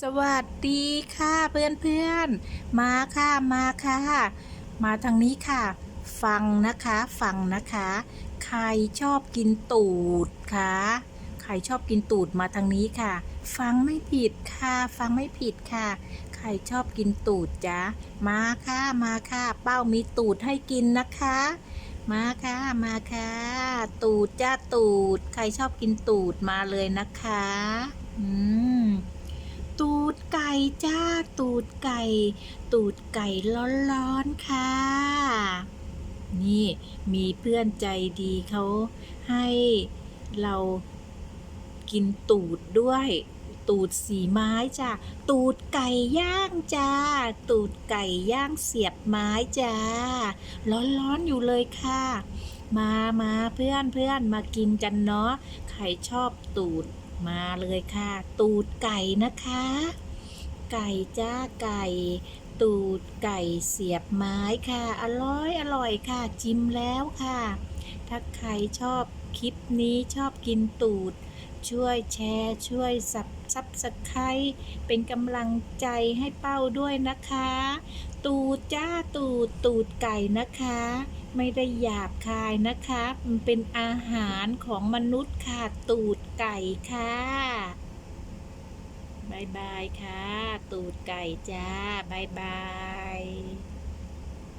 สวัสดีค่ะเพื่อนเพื่อนๆมาค่ะมาค่ะ มาทางนี้ค่ะ ฟังนะคะฟังนะคะ ใครชอบกินตูดคะใครชอบกินตูดมาทางนี้ค่ะ ฟังไม่ผิดค่ะ ฟังไม่ผิดค่ะ ใครชอบกินตูดจ๊ะมาค่ะมาค่ะ เป้ามีตูดให้กินนะคะ มาค่ะมาค่ะ ตูดจ้าตูด ใครชอบกินตูดมาเลยนะคะ จ้าตูดไก่ ตูดไก่ร้อนๆค่ะ นี่มีเพื่อนใจดีเขาให้เรากินตูดด้วย ตูดสีไม้จ้าตูดไก่ย่างจ้า ตูดไก่ย่างเสียบไม้จ้า ร้อนๆอยู่เลยค่ะ มามาเพื่อนเพื่อนมากินกันเนาะ ใครชอบตูดมาเลยค่ะ ตูดไก่นะคะ ไก่จ้าไก่ ตูดไก่เสียบไม้ค่ะ อร่อยอร่อยค่ะ จิ้มแล้วค่ะ ถ้าใครชอบคลิปนี้ชอบกินตูด ช่วยแชร์ช่วยสับซับสไครเป็นกำลังใจให้เป้าด้วยนะคะ ตูดจ้าตูดตูดไก่นะคะ ไม่ได้หยาบคายนะคะ มันเป็นอาหารของมนุษย์ค่ะ ตูดไก่ค่ะายบายค่ะ ตูดไก่จ้าบายบาย